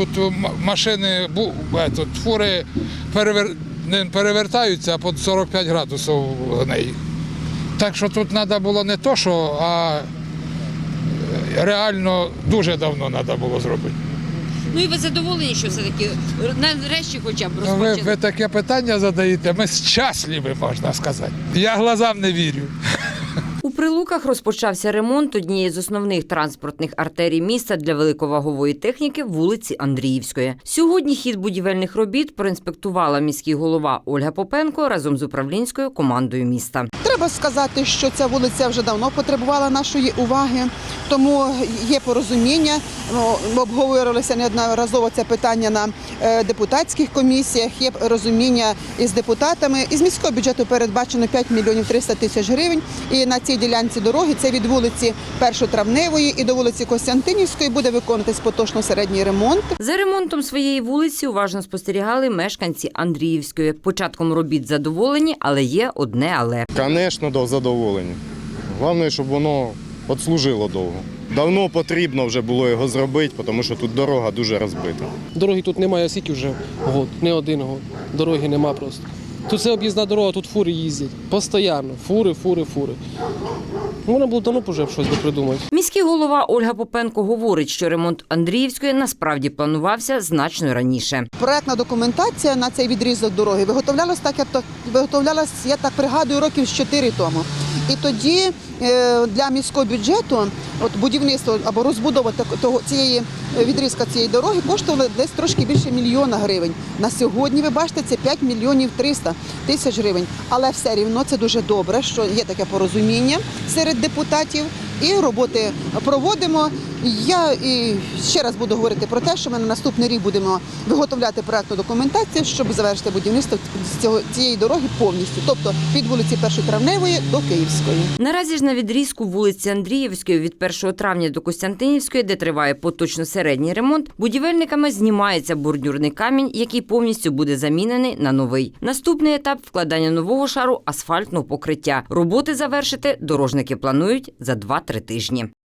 Тут машини, бу, е, тут фури перевер, не перевертаються, а під 45 градусів неї. Так що тут треба було не то, що, а е, реально дуже давно треба було зробити. Ну і ви задоволені, що все-таки нарешті хоча б Ну, ви, ви таке питання задаєте, ми щасливі, можна сказати. Я глазам не вірю. Прилуках розпочався ремонт однієї з основних транспортних артерій міста для великовагової техніки вулиці Андріївської. Сьогодні хід будівельних робіт проінспектувала міський голова Ольга Попенко разом з управлінською командою міста. Треба сказати, що ця вулиця вже давно потребувала нашої уваги, тому є порозуміння. Ну, Обговорювалося неодноразово це питання на е, депутатських комісіях. Є розуміння із депутатами. Із міського бюджету передбачено 5 мільйонів 300 тисяч гривень. І на цій ділянці дороги це від вулиці Першотравневої і до вулиці Костянтинівської буде виконуватись поточно середній ремонт. За ремонтом своєї вулиці уважно спостерігали мешканці Андріївської. Початком робіт задоволені, але є одне але. Звісно, до задоволення. Головне, щоб воно відслужило довго. Давно потрібно вже було його зробити, тому що тут дорога дуже розбита. Дороги тут немає скільки вже год, не один год. Дороги нема просто. Тут це об'їзна дорога, тут фури їздять. Постоянно. Фури, фури, фури. Можна було давно вже щось придумати. Міський голова Ольга Попенко говорить, що ремонт Андріївської насправді планувався значно раніше. Проектна документація на цей відрізок дороги виготовлялась так, як то виготовлялась, я так пригадую, років з 4 тому. І тоді е, для міського бюджету от будівництво або розбудова того цієї е, відрізка цієї дороги коштувало десь трошки більше мільйона гривень. На сьогодні ви бачите, це 5 мільйонів 300 тисяч гривень. Але все рівно це дуже добре, що є таке порозуміння серед депутатів. І роботи проводимо. Я і ще раз буду говорити про те, що ми на наступний рік будемо виготовляти проектну документацію, щоб завершити будівництво цього цієї дороги повністю, тобто від вулиці Першотравневої до Київської. Наразі ж на відрізку вулиці Андріївської від 1 травня до Костянтинівської, де триває поточно середній ремонт, будівельниками знімається бордюрний камінь, який повністю буде замінений на новий. Наступний етап вкладання нового шару асфальтного покриття. Роботи завершити дорожники планують за 2-3 тижні.